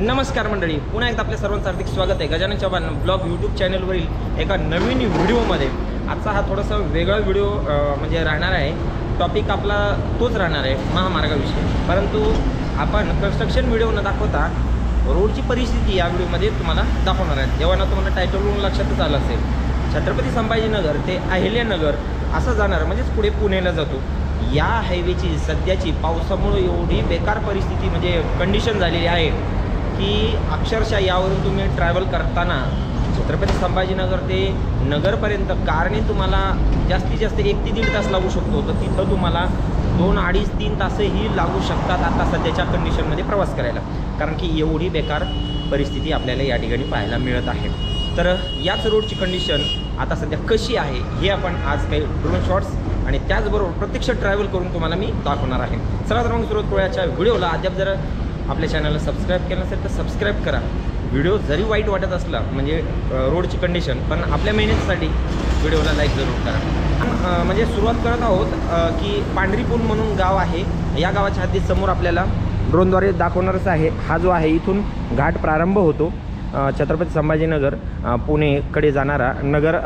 नमस्कार मंडळी. पुन्हा एकदा आपल्या सर्वांचं हार्दिक स्वागत आहे. गजानन चव्हाण ब्लॉग यूट्यूब चॅनलवरील एका नवीन व्हिडिओमध्ये. आजचा हा थोडासा वेगळा व्हिडिओ म्हणजे राहणार आहे. टॉपिक आपला तोच राहणार आहे महामार्गाविषयी. परंतु आपण कन्स्ट्रक्शन व्हिडिओ न दाखवता रोडची परिस्थिती या व्हिडिओमध्ये तुम्हाला दाखवणार आहे. जेव्हा ना तुम्हाला टायटलवरून लक्षातच आलं असेल छत्रपती संभाजीनगर ते अहिल्यानगर असं जाणार म्हणजेच पुढे पुणेला जातो. या हायवेची सध्याची पावसामुळे एवढी बेकार परिस्थिती म्हणजे कंडिशन झालेली आहे. की अक्षरशः यावरून तुम्ही ट्रॅव्हल करताना छत्रपती संभाजीनगर ते नगरपर्यंत कारने तुम्हाला जास्तीत जास्त एक ते दीड तास लागू शकतो. तर तिथं तुम्हाला दोन अडीच तीन तासही लागू शकतात आता सध्याच्या कंडिशनमध्ये प्रवास करायला. कारण की एवढी बेकार परिस्थिती आपल्याला या ठिकाणी पाहायला मिळत आहे. तर याच रोडची कंडिशन आता सध्या कशी आहे हे आपण आज काही ड्रोन शॉट्स आणि त्याचबरोबर प्रत्यक्ष ट्रॅव्हल करून तुम्हाला मी दाखवणार आहे. चला तर मग सुरुवात कोळ्याच्या व्हिडिओला अद्याप जर आपल्या चॅनलला सबस्क्राईब केलं नसेल तर सबस्क्राईब करा. व्हिडिओ जरी वाईट वाटत असला म्हणजे रोडची कंडिशन पण आपल्या मेहनतीसाठी व्हिडिओला लाईक जरूर करा. म्हणजे सुरुवात करत आहोत की पांढरीपूल म्हणून गाव आहे. या गावाच्या हद्दीत समोर आपल्याला ड्रोनद्वारे दाखवणारच आहे. हा जो आहे इथून घाट प्रारंभ होतो. छत्रपती संभाजीनगर पुणेकडे जाणारा नगर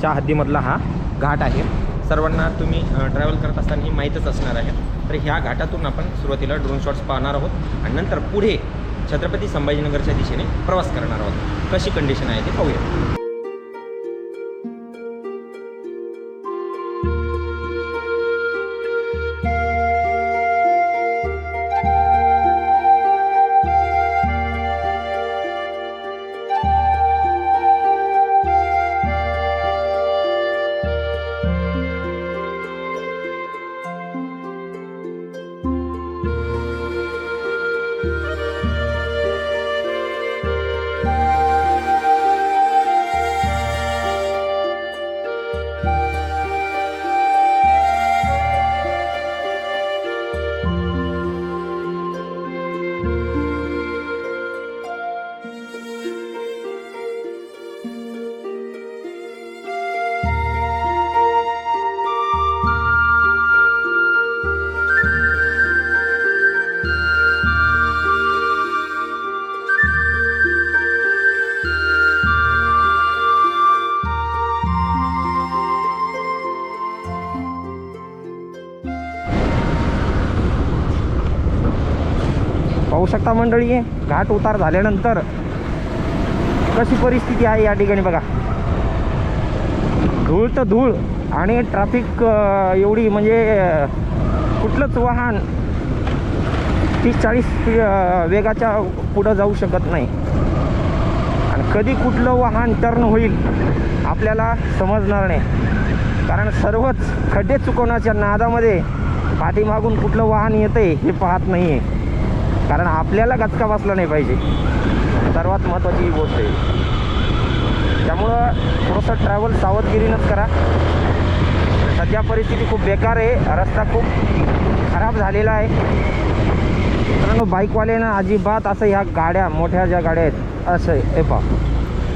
च्या हद्दीमधला हा घाट आहे. सर्वांना तुम्ही ट्रॅव्हल करत असताना ही माहीतच असणार आहे. तर ह्या घाटातून आपण सुरुवातीला ड्रोन शॉट्स पाहणार आहोत आणि नंतर पुढे छत्रपती संभाजीनगरच्या दिशेने प्रवास करणार आहोत. कशी कंडिशन आहे ते पाहूया. शकता मंडळी. घाट उतार झाल्यानंतर कशी परिस्थिती आहे या ठिकाणी बघा. धूळ तर धूळ आणि ट्रॅफिक एवढी म्हणजे कुठलंच वाहन तीस चाळीस वेगाच्या पुढं जाऊ शकत नाही. आणि कधी कुठलं वाहन टर्न होईल आपल्याला समजणार नाही. कारण सर्वच खड्डे चुकवण्याच्या नादामध्ये पाठीमागून कुठलं वाहन येतंय हे पाहत नाही आहे कारण आपल्याला गचका बसला नाही पाहिजे. सर्वात महत्त्वाची ही गोष्ट आहे. त्यामुळं थोडंसं ट्रॅव्हल सावधगिरीनंच करा. सध्या परिस्थिती खूप बेकार आहे. रस्ता खूप खराब झालेला आहे. मित्रांनो बाईकवाल्यानं अजिबात असं ह्या गाड्या मोठ्या ज्या गाड्या आहेत असं हे पहा.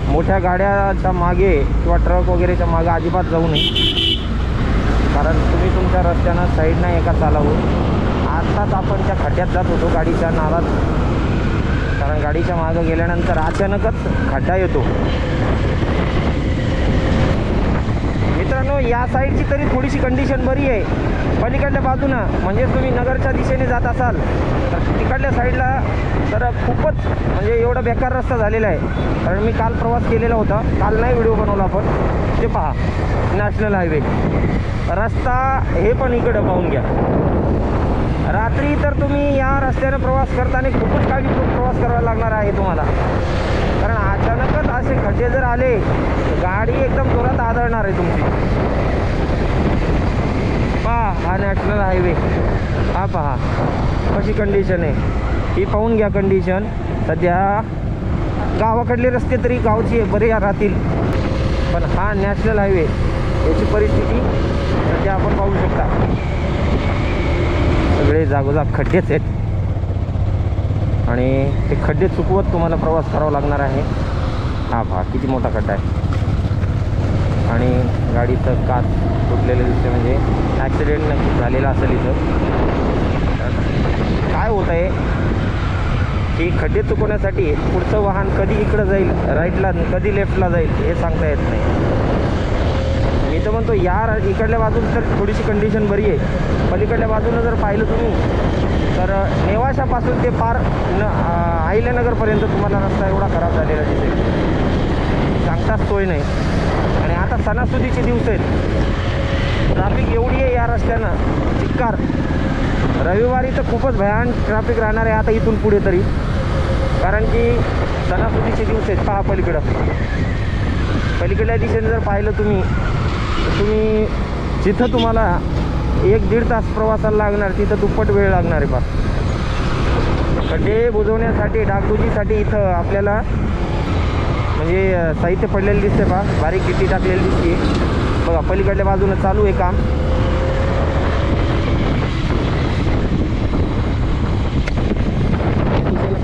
मोठ्या गाड्याच्या मागे किंवा ट्रक वगैरेच्या मागे अजिबात जाऊ नये. कारण तुम्ही तुमच्या रस्त्यानं साईडनं एका चालावं. आत्ताच आपण त्या खड्ड्यात जात होतो गाडीच्या नालात कारण गाडीच्या मागं गेल्यानंतर अचानकच खड्डा येतो. मित्रांनो या साईडची तरी थोडीशी कंडिशन बरी आहे. पलीकडल्या बाजूनं म्हणजे तुम्ही नगरच्या दिशेने जात असाल तर तिकडल्या साईडला तर खूपच म्हणजे एवढा बेकार रस्ता झालेला आहे. कारण मी काल प्रवास केलेला होता. काल नाही व्हिडिओ बनवला आपण. ते पहा नॅशनल हायवे. रस्ता हे पण इकडं पाहून घ्या. रात्री तर तुम्ही या रस्त्याने प्रवास करताना खूपच काळजीपूर्वक प्रवास करावा लागणार आहे तुम्हाला. कारण अचानकच असे खड्डे जर आले गाडी एकदम जोरात आदळणार आहे तुमची. पहा हा नॅशनल हायवे. हा पहा कशी कंडिशन आहे. ही पाहून घ्या कंडिशन सध्या गावाकडले रस्ते तरी गावची बरे राहतील. पण हा नॅशनल हायवे याची परिस्थिती सध्या आपण पाहू शकता. सगळे जागोजाग खड्डेच आहेत. आणि ते खड्डे चुकवत तुम्हाला प्रवास करावा लागणार आहे. हा पहा किती मोठा खड्डा आहे. आणि गाडीचं काच तुटलेलं दिसते म्हणजे ॲक्सिडेंट नक्की झालेला असेल इथं. काय होत आहे? की खड्डे चुकवण्यासाठी पुढचं वाहन कधी इकडं जाईल राईटला कधी लेफ्टला जाईल हे सांगता येत नाही. मी तर म्हणतो या इकडल्या बाजूला तर थोडीशी कंडिशन बरी आहे. पलीकडल्या बाजूनं जर पाहिलं तुम्ही तर नेवाशापासून ते पार न आहिल्यानगरपर्यंत तुम्हाला रस्ता एवढा खराब झालेला दिसेल. सांगताच सोय नाही. आणि आता सणासुदीचे दिवस आहेत. ट्रॅफिक एवढी आहे या रस्त्यानं. चिक्कार. रविवारी तर खूपच भयान ट्रॅफिक राहणार आहे आता इथून पुढे तरी. कारण की सणासुदीचे दिवस आहेत पहा पलीकडं. पलीकडल्या दिशेने जर पाहिलं तुम्ही तुम्ही जिथं तुम्हाला एक दीड तास प्रवासाला लागणार तिथं दुप्पट वेळ लागणार आहे बा. खड्डे बुजवण्यासाठी डागडुजीसाठी इथं आपल्याला म्हणजे साहित्य पडलेलं दिसते बा. बारीक गिट्टी टाकलेली दिसते. बघा पलीकडल्या बाजूनं चालू आहे काम.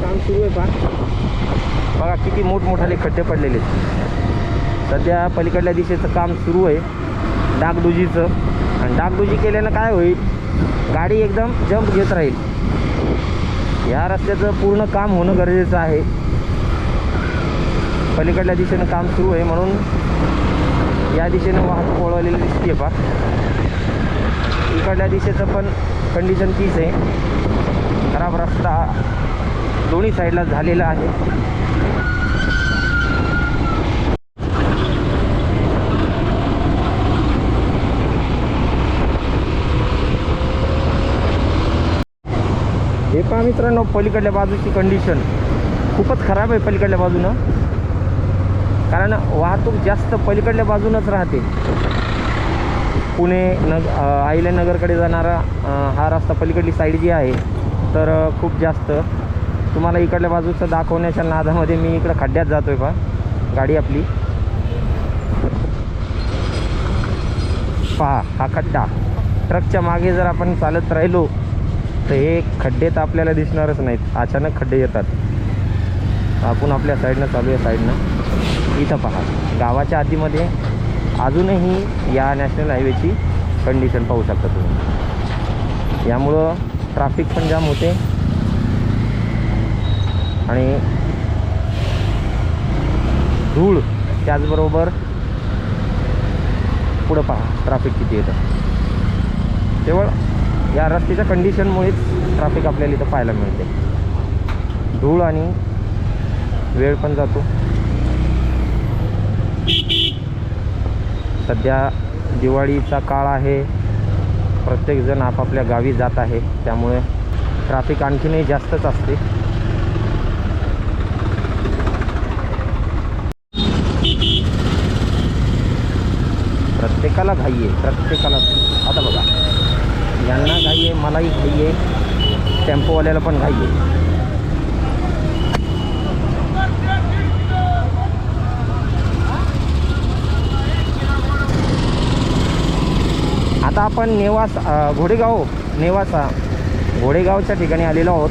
काम सुरू आहे बा. बघा किती मोठमोठाले खड्डे पडलेले आहेत. सध्या पलीकडल्या दिशेचं काम सुरू आहे. डागडुजीचं. आणि डागडुजी केल्यानं काय होईल? गाडी एकदम जंप घेत राहील. या रस्त्याचं पूर्ण काम होणं गरजेचं आहे. पलीकडल्या दिशेनं काम सुरू आहे म्हणून या दिशेनं वाहतूक वळवलेली दिसते पा इकडल्या दिशेचं पण कंडिशन तीच आहे. खराब रस्ता दोन्ही साईडला झालेला आहे. पहा मित्रांनो पलीकडल्या बाजूची कंडिशन खूपच खराब आहे पलीकडल्या बाजूनं. कारण वाहतूक जास्त पलीकडल्या बाजूनच राहते. पुणे नग अ, अहिल्यानगरकडे जाणारा हा रस्ता पलीकडली साईड जी आहे तर खूप जास्त. तुम्हाला इकडल्या बाजूचं दाखवण्याच्या नादामध्ये मी इकडं खड्ड्यात जातो आहे पा गाडी आपली. पहा हा खड्डा. ट्रकच्या मागे जर आपण चालत राहिलो तर हे खड्डे तर आपल्याला दिसणारच नाहीत. अचानक खड्डे येतात. आपण आपल्या साईडनं चालू आहे साईडनं इथं पहा. गावाच्या आधीमध्ये अजूनही या नॅशनल हायवेची कंडिशन पाहू शकता तुम्ही. यामुळं ट्राफिक पण जाम होते. आणि धूळ त्याचबरोबर पुढं पहा ट्राफिक किती येतं. केवळ या रस्त्याच्या कंडिशनमुळेच ट्रॅफिक आपल्याला इथं पाहायला मिळते. धूळ आणि वेळ पण जातो. सध्या दिवाळीचा काळ आहे. प्रत्येकजण आपापल्या गावी जात आहे. त्यामुळे ट्रॅफिक आणखीनही जास्तच असते. प्रत्येकाला घाई आहे. प्रत्येकाला आता बघा. यांना घाई आहे मलाही घाई आहे. टेम्पोवाल्याला पण घाई आहे. आता आपण नेवास घोडेगाव नेवासा घोडेगावच्या ठिकाणी आलेलो आहोत.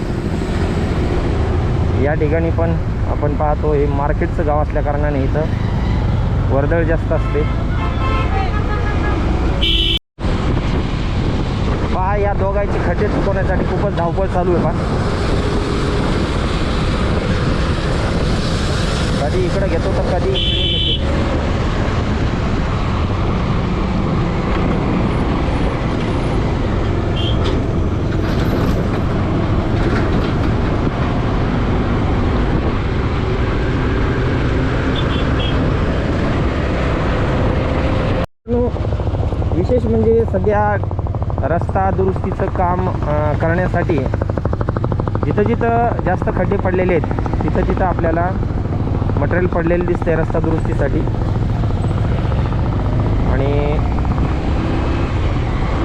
या ठिकाणी पण आपण पाहतो हे मार्केटचं गाव असल्याकारणाने इथं वर्दळ जास्त असते. काय या दोघांची खड्डे चुकवण्यासाठी खूपच धावपळ चालू आहे पहा. कधी इकडे घेतो तर कधी विशेष म्हणजे सध्या रस्ता दुरुस्तीचं काम करण्यासाठी जिथं जिथं जास्त खड्डे पडलेले आहेत तिथं तिथं आपल्याला मटेरियल पडलेलं दिसतंय रस्ता दुरुस्तीसाठी. आणि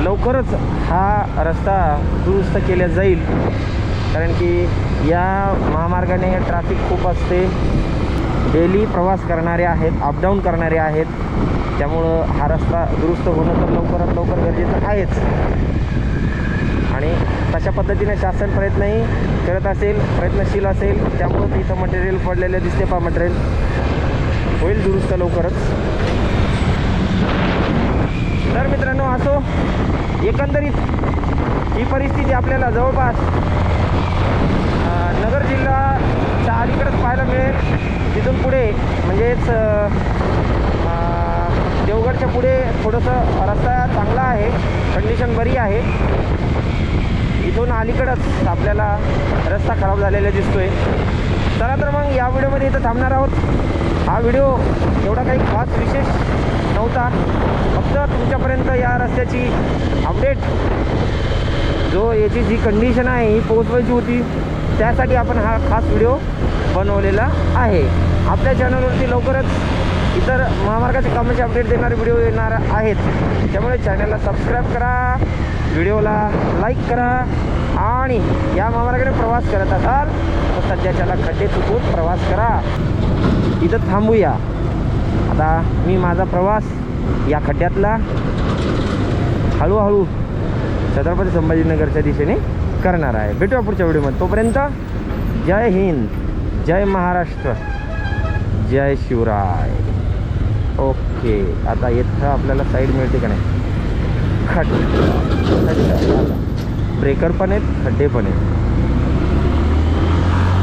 लवकरच हा रस्ता दुरुस्त केला जाईल. कारण की या महामार्गाने ट्रॅफिक खूप असते. डेली प्रवास करणारे आहेत अपडाऊन करणारे आहेत. त्यामुळं हा रस्ता दुरुस्त होणं तर लवकरात लवकर गरजेचं आहेच. आणि तशा पद्धतीने शासन प्रयत्नही करत असेल प्रयत्नशील असेल त्यामुळं इथं मटेरियल पडलेलं दिसते पा मटेरियल होईल दुरुस्त लवकरच. तर मित्रांनो असो एकंदरीत ही परिस्थिती आपल्याला जवळपास नगर जिल्हाच्या अलीकडेच पाहायला मिळेल. तिथून पुढे म्हणजेच देवगडच्या पुढे थोडंसं रस्ता चांगला आहे कंडिशन बरी आहे. इथून अलीकडंच आपल्याला रस्ता खराब झालेला दिसतोय. चला तर मग या व्हिडिओमध्ये इथं थांबणार आहोत. हा व्हिडिओ एवढा काही खास विशेष नव्हता. फक्त तुमच्यापर्यंत या रस्त्याची अपडेट जो याची जी कंडिशन आहे ही पोहोचवायची होती त्यासाठी आपण हा खास व्हिडिओ बनवलेला आहे. आपल्या चॅनलवरती लवकरच इतर महामार्गाच्या कामाचे अपडेट देणारे व्हिडिओ येणार आहेत. त्यामुळे चॅनलला सबस्क्राईब करा व्हिडिओला लाईक करा आणि या महामार्गाने प्रवास करत असाल तर सध्याच्याला खड्डे चुकून प्रवास करा. इथं थांबूया. आता मी माझा प्रवास या खड्ड्यातला हळूहळू छत्रपती संभाजीनगरच्या दिशेने करणार आहे. भेटूया पुढच्या व्हिडिओमध्ये तोपर्यंत जय हिंद जय महाराष्ट्र जय शिवराय. ओके आता इथं आपल्याला साईड मिळते का नाही? खड्डे. ब्रेकर पण आहेत खड्डे पण आहेत.